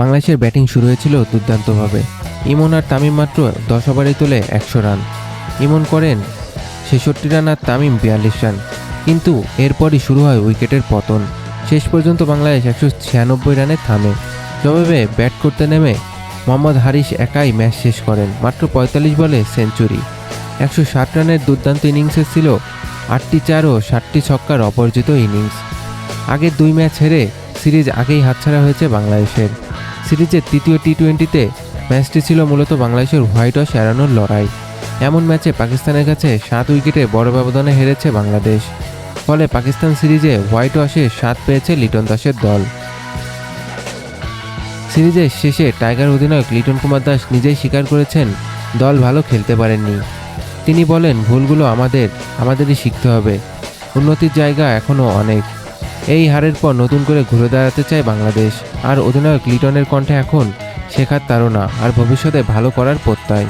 বাংলাদেশের ব্যাটিং শুরু হয়েছিল দুর্দান্তভাবে। ইমন আর তামিম মাত্র দশ ওভারে তোলে একশো রান। ইমন করেন ছেষট্টি রান আর তামিম বিয়াল্লিশ রান। কিন্তু এরপরই শুরু হয় উইকেটের পতন। শেষ পর্যন্ত বাংলাদেশ একশো ছিয়ানব্বই রানে থামে। জবাবে ব্যাট করতে নেমে মোহাম্মদ হারিস একাই ম্যাচ শেষ করেন, মাত্র পঁয়তাল্লিশ বলে সেঞ্চুরি। একশো ষাট রানের দুর্দান্ত ইনিংসে ছিল আটটি চার ও ষাটটি ছক্কার অপরাজিত ইনিংস। আগের দুই ম্যাচ হেরে সিরিজ আগেই হাতছাড়া হয়েছে বাংলাদেশের। সিরিজের তৃতীয় টি টোয়েন্টিতে ম্যাচটি ছিল মূলত বাংলাদেশের হোয়াইট ওয়াশ এড়ানোর লড়াই। এমন ম্যাচে পাকিস্তানের কাছে সাত উইকেটে বড় ব্যবধানে হেরেছে বাংলাদেশ। ফলে পাকিস্তান সিরিজে হোয়াইট ওয়াশে সাত পেয়েছে লিটন দাসের দল। সিরিজের শেষে টাইগার অধিনায়ক লিটন কুমার দাস নিজেই স্বীকার করেছেন, দল ভালো খেলতে পারেননি। তিনি বলেন, ভুলগুলো আমাদের, আমাদেরই শিখতে হবে। উন্নতির জায়গা এখনও অনেক। এই হারের পর নতুন করে ঘুরে দাঁড়াতে চায় বাংলাদেশ। আর অধিনায়ক লিটনের কণ্ঠে এখন শেখার তারা আর ভবিষ্যতে ভালো করার প্রত্যয়।